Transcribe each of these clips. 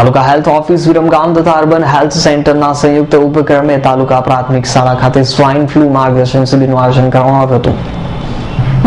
તાલુકા health office Viramgam તથા urban health સેન્ટરના સંયુક્ત ઉપક્રમે તાલુકા પ્રાથમિક શાળા ખાતે સ્વાઇન ફ્લુ માર્ગદર્શન શિબિરનું આયોજન કરવામાં આવ્યું હતું.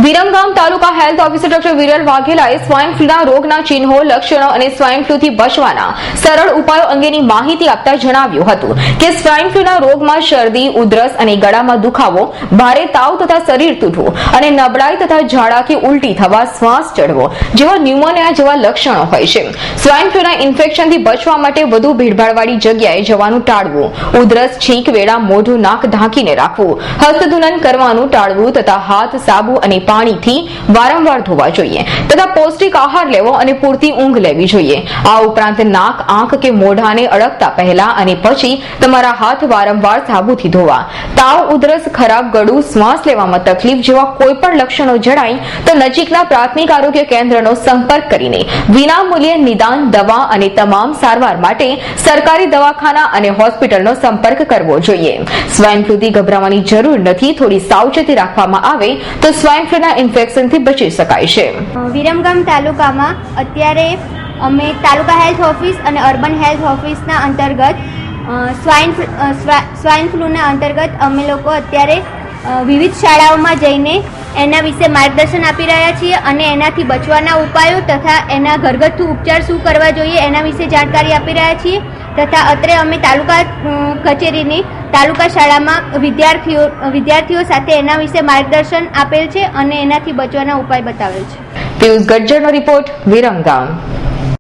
Viramgam taluka health officer doctor Viral વાઘેલાએ swine ફ્લૂના રોગના ચિહ્નો, લક્ષણો અને સ્વાઇન ફ્લૂથી બચવાના સરળ ઉપાયો અંગેની માહિતી આપતા જણાવ્યું હતું કે સ્વાઇન ફ્લૂના રોગમાં શરદી, ઉધરસ અને ગળામાં દુખાવો, ભારે તાવ તથા શરીર તૂટવું અને નબળાઈ તથા ઝાડા કે ઉલટી થવા શ્વાસ ચડવો જેવા ન્યુમોનિયા જેવા લક્ષણો હોય છે. સ્વાઇન ફ્લૂના ઇન્ફેક્શનથી બચવા માટે વધુ ભીડભાડવાળી જગ્યાએ જવાનું ટાળવું, ઉધરસ, છીંક વેળા મોઢું, નાક ઢાંકીને રાખવું, હસ્તધૂનન કરવાનું ટાળવું તથા હાથ, સાબુ અને પાણીથી વારંવાર ધોવા જોઈએ તથા પૌષ્ટિક આહાર લેવો અને પૂરતી ઊંઘ લેવી જોઈએ. આ ઉપરાંત નાક, આંખ કે મોઢાને અડકતા પહેલા અને પછી તમારા હાથ વારંવાર સાબુથી ધોવા. તાવ, ઉધરસ, ખરાબ ગળું, શ્વાસ લેવામાં તકલીફ જેવા કોઈ પણ લક્ષણો જણાય તો નજીકના પ્રાથમિક આરોગ્ય કેન્દ્રનો સંપર્ક કરીને વિનામૂલ્યે નિદાન, દવા અને તમામ સારવાર માટે સરકારી દવાખાના અને હોસ્પિટલનો સંપર્ક કરવો જોઈએ. સ્વાઇન ફ્લૂથી ગભરાવાની જરૂર નથી, થોડી સાવચેતી રાખવામાં આવે તો સ્વાઇન ફ્લૂના ઇન્ફેક્શનથી બચી શકાય છે. વિરમગામ તાલુકામાં અત્યારે અમે તાલુકા હેલ્થ ઓફિસ અને અર્બન હેલ્થ ઓફિસના અંતર્ગત સ્વાઇન સ્વાઇન ફ્લૂના અંતર્ગત અમે લોકો અત્યારે વિવિધ શાળાઓમાં જઈને એના વિશે માર્ગદર્શન આપી રહ્યા છીએ અને એનાથી બચવાના ઉપાયો તથા એના ઘરગથ્થુ ઉપચાર શું કરવા જોઈએ એના વિશે જાણકારી આપી રહ્યા છીએ તથા અત્રે અમે તાલુકા કચેરીની તાલુકા શાળામાં વિદ્યાર્થીઓ વિદ્યાર્થીઓ સાથે એના વિશે માર્ગદર્શન આપેલ છે અને એનાથી બચવાના ઉપાય બતાવેલ છે. પિયુષ ગજ્જરનો રિપોર્ટ વિરમગામ.